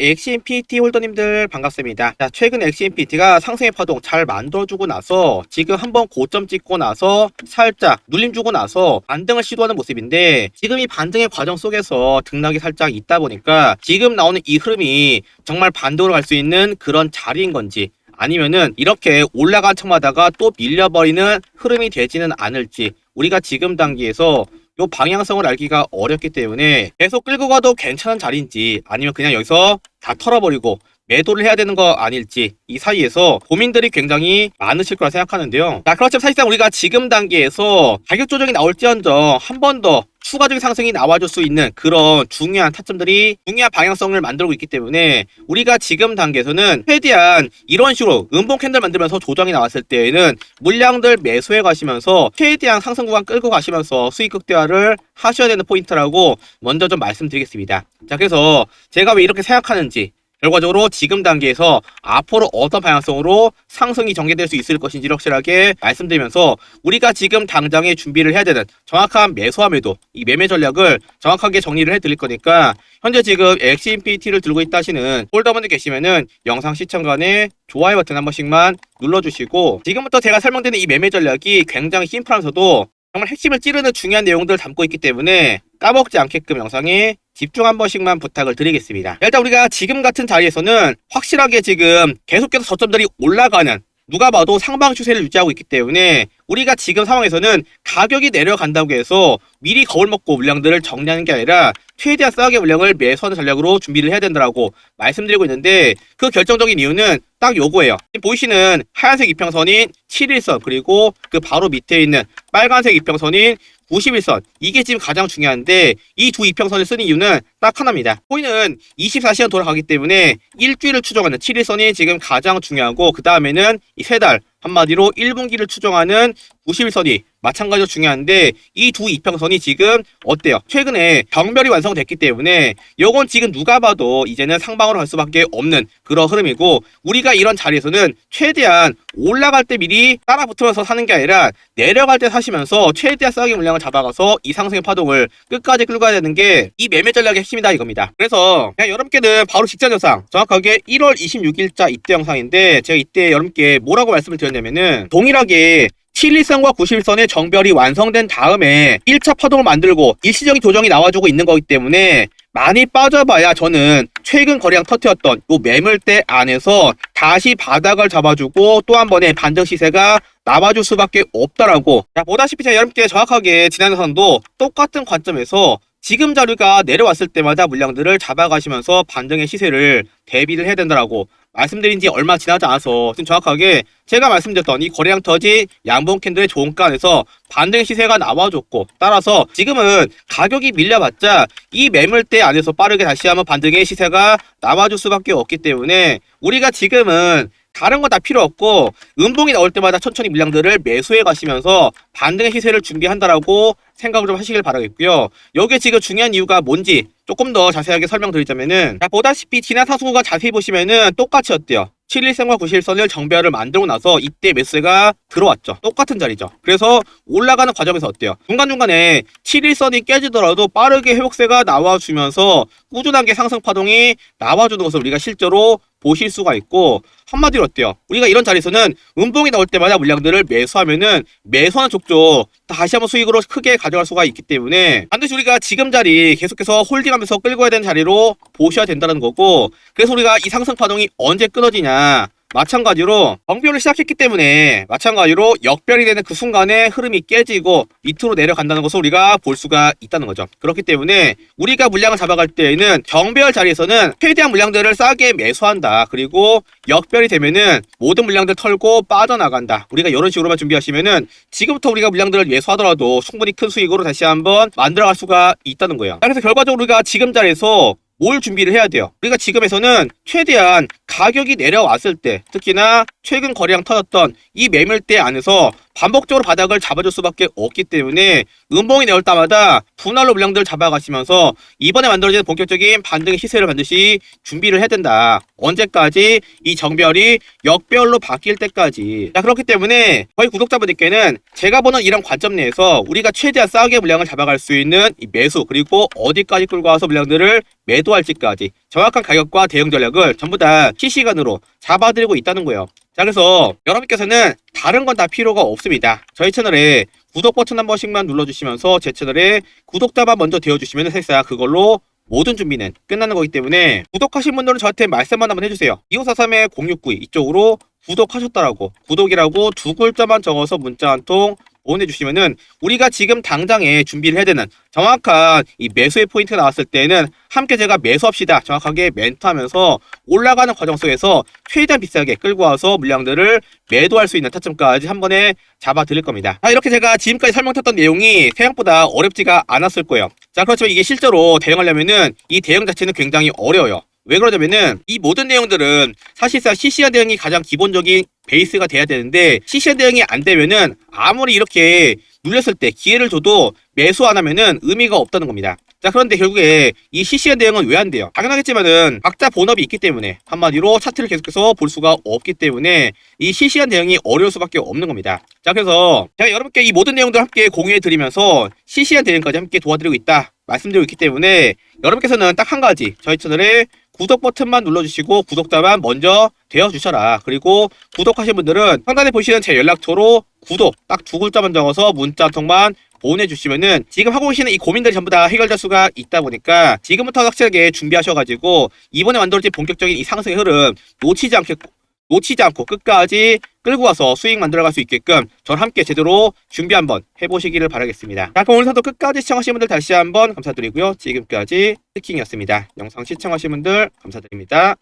XMPT 홀더님들 반갑습니다. 자, 최근 XMPT가 상승의 파동 잘 만들어주고 나서 지금 한번 고점 찍고 나서 살짝 눌림 주고 나서 반등을 시도하는 모습인데 지금 이 반등의 과정 속에서 등락이 살짝 있다 보니까 지금 나오는 이 흐름이 정말 반등으로 갈 수 있는 그런 자리인 건지 아니면은 이렇게 올라간 척마다가 또 밀려버리는 흐름이 되지는 않을지 우리가 지금 단계에서 요 방향성을 알기가 어렵기 때문에 계속 끌고 가도 괜찮은 자리인지 아니면 그냥 여기서 다 털어버리고 매도를 해야 되는 거 아닐지 이 사이에서 고민들이 굉장히 많으실 거라 생각하는데요. 자, 그렇지만 사실상 우리가 지금 단계에서 가격 조정이 나올지언정 한 번 더 추가적인 상승이 나와줄 수 있는 그런 중요한 타점들이 중요한 방향성을 만들고 있기 때문에 우리가 지금 단계에서는 최대한 이런 식으로 음봉 캔들 만들면서 조정이 나왔을 때에는 물량들 매수해 가시면서 최대한 상승 구간 끌고 가시면서 수익 극대화를 하셔야 되는 포인트라고 먼저 좀 말씀드리겠습니다. 자, 그래서 제가 왜 이렇게 생각하는지 결과적으로 지금 단계에서 앞으로 어떤 방향성으로 상승이 전개될 수 있을 것인지 확실하게 말씀드리면서 우리가 지금 당장에 준비를 해야 되는 정확한 매수와 매도 이 매매 전략을 정확하게 정리를 해드릴 거니까 현재 지금 XMPT를 들고 있다 하시는 홀더분들 계시면은 영상 시청간에 좋아요 버튼 한 번씩만 눌러주시고 지금부터 제가 설명드리는 이 매매 전략이 굉장히 심플하면서도 정말 핵심을 찌르는 중요한 내용들을 담고 있기 때문에 까먹지 않게끔 영상에 집중 한 번씩만 부탁을 드리겠습니다. 일단 우리가 지금 같은 자리에서는 확실하게 지금 계속해서 저점들이 올라가는 누가 봐도 상방 추세를 유지하고 있기 때문에 우리가 지금 상황에서는 가격이 내려간다고 해서 미리 거울 먹고 물량들을 정리하는 게 아니라 최대한 싸게 물량을 매수하는 전략으로 준비를 해야 된다라고 말씀드리고 있는데 그 결정적인 이유는 딱 요거예요. 보이시는 하얀색 이평선인 7일선 그리고 그 바로 밑에 있는 빨간색 이평선인 91선 이게 지금 가장 중요한데 이 두 이평선을 쓰는 이유는 딱 하나입니다. 코인은 24시간 돌아가기 때문에 일주일을 추정하는 7일선이 지금 가장 중요하고 그 다음에는 이 세 달 한마디로 1분기를 추정하는 91선이 마찬가지로 중요한데 이 두 이평선이 지금 어때요? 최근에 병별이 완성됐기 때문에 요건 지금 누가 봐도 이제는 상방으로 갈 수밖에 없는 그런 흐름이고 우리가 이런 자리에서는 최대한 올라갈 때 미리 따라 붙으면서 사는 게 아니라 내려갈 때 사시면서 최대한 싸게 물량을 잡아가서 이 상승의 파동을 끝까지 끌고 가야 되는 게 이 매매 전략의 핵심이다 이겁니다. 그래서 그냥 여러분께는 바로 직전 영상 정확하게 1월 26일자 이때 영상인데 제가 이때 여러분께 뭐라고 말씀을 드렸냐면은 동일하게 7일선과 91선의 정별이 완성된 다음에 1차 파동을 만들고 일시적인 조정이 나와주고 있는 거기 때문에 많이 빠져봐야 저는 최근 거래량 터트렸던 요 매물대 안에서 다시 바닥을 잡아주고 또 한 번의 반등 시세가 나와줄 수밖에 없다라고. 자 보다시피 제가 여러분께 정확하게 지난 영상도 똑같은 관점에서 지금 자료가 내려왔을 때마다 물량들을 잡아가시면서 반등의 시세를 대비를 해야 된다라고 말씀드린 지 얼마 지나지 않아서 지금 정확하게 제가 말씀드렸던 이 거래량 터진 양봉 캔들의 좋은 가에서 반등의 시세가 나와줬고 따라서 지금은 가격이 밀려봤자 이 매물대 안에서 빠르게 다시 한번 반등의 시세가 나와줄 수밖에 없기 때문에 우리가 지금은 다른 거 다 필요 없고 음봉이 나올 때마다 천천히 물량들을 매수해 가시면서 반등의 시세를 준비한다라고 생각을 좀 하시길 바라겠고요. 여기에 지금 중요한 이유가 뭔지 조금 더 자세하게 설명드리자면은 자, 보다시피 지난 상승후가 자세히 보시면은 똑같이 어때요? 7일선과 91선을 정배열을 만들고 나서 이때 매수가 들어왔죠. 똑같은 자리죠. 그래서 올라가는 과정에서 어때요? 중간중간에 7일선이 깨지더라도 빠르게 회복세가 나와주면서 꾸준하게 상승 파동이 나와주는 것을 우리가 실제로 보실 수가 있고 한마디로 어때요? 우리가 이런 자리에서는 음봉이 나올 때마다 물량들을 매수하면은 매수하는 족족 다시 한번 수익으로 크게 가져갈 수가 있기 때문에 반드시 우리가 지금 자리 계속해서 홀딩하면서 끌고 가야 되는 자리로 보셔야 된다는 거고 그래서 우리가 이 상승 파동이 언제 끊어지냐 마찬가지로 정별을 시작했기 때문에 마찬가지로 역별이 되는 그 순간에 흐름이 깨지고 밑으로 내려간다는 것을 우리가 볼 수가 있다는 거죠. 그렇기 때문에 우리가 물량을 잡아갈 때에는 정별 자리에서는 최대한 물량들을 싸게 매수한다. 그리고 역별이 되면은 모든 물량들 털고 빠져나간다. 우리가 이런 식으로만 준비하시면은 지금부터 우리가 물량들을 매수하더라도 충분히 큰 수익으로 다시 한번 만들어갈 수가 있다는 거예요. 그래서 결과적으로 우리가 지금 자리에서 뭘 준비를 해야 돼요? 우리가 지금에서는 최대한 가격이 내려왔을 때 특히나 최근 거래량 터졌던 이 매물대 안에서 반복적으로 바닥을 잡아줄 수밖에 없기 때문에 음봉이 내올 때마다 분할로 물량들을 잡아가시면서 이번에 만들어지는 본격적인 반등의 시세를 반드시 준비를 해야 된다. 언제까지 이 정별이 역별로 바뀔 때까지. 자 그렇기 때문에 저희 구독자분들께는 제가 보는 이런 관점 내에서 우리가 최대한 싸게 물량을 잡아갈 수 있는 이 매수 그리고 어디까지 끌고 와서 물량들을 매도할지까지 정확한 가격과 대응 전략을 전부 다 실시간으로 잡아드리고 있다는 거예요. 자, 그래서 여러분께서는 다른 건 다 필요가 없습니다. 저희 채널에 구독 버튼 한 번씩만 눌러주시면서 제 채널에 구독자만 먼저 되어주시면 사실상 그걸로 모든 준비는 끝나는 거기 때문에 구독하신 분들은 저한테 말씀만 한번 해주세요. 2543의 0692 이쪽으로 구독하셨다라고 구독이라고 두 글자만 적어서 문자 한 통 보내주시면은 우리가 지금 당장에 준비를 해야 되는 정확한 이 매수의 포인트가 나왔을 때는 함께 제가 매수합시다 정확하게 멘트하면서 올라가는 과정 속에서 최대한 비싸게 끌고 와서 물량들을 매도할 수 있는 타점까지 한 번에 잡아 드릴 겁니다. 자, 이렇게 제가 지금까지 설명했던 내용이 생각보다 어렵지가 않았을 거예요. 자, 그렇지만 이게 실제로 대응하려면은 이 대응 자체는 굉장히 어려워요. 왜 그러냐면은 이 모든 내용들은 사실상 CC한 대응이 가장 기본적인 베이스가 돼야 되는데 CC한 대응이 안 되면은 아무리 이렇게 눌렸을 때 기회를 줘도 매수 안 하면은 의미가 없다는 겁니다. 자 그런데 결국에 이 CC한 대응은 왜 안 돼요? 당연하겠지만은 각자 본업이 있기 때문에 한마디로 차트를 계속해서 볼 수가 없기 때문에 이 CC한 대응이 어려울 수밖에 없는 겁니다. 자 그래서 제가 여러분께 이 모든 내용들 함께 공유해 드리면서 CC한 대응까지 함께 도와드리고 있다 말씀드리고 있기 때문에 여러분께서는 딱 한 가지 저희 채널에 구독 버튼만 눌러주시고 구독자만 먼저 되어주셔라. 그리고 구독하신 분들은 상단에 보시는 제 연락처로 구독 딱 두 글자만 적어서 문자 한 통만 보내주시면은 지금 하고 계시는 이 고민들이 전부 다 해결될 수가 있다 보니까 지금부터 확실하게 준비하셔가지고 이번에 만들어진 본격적인 이 상승의 흐름 놓치지 않게 놓치지 않고 끝까지 끌고 와서 수익 만들어갈 수 있게끔 저랑 함께 제대로 준비 한번 해보시기를 바라겠습니다. 자, 그럼 오늘도 끝까지 시청하신 분들 다시 한번 감사드리고요. 지금까지 스킹이었습니다. 영상 시청하신 분들 감사드립니다.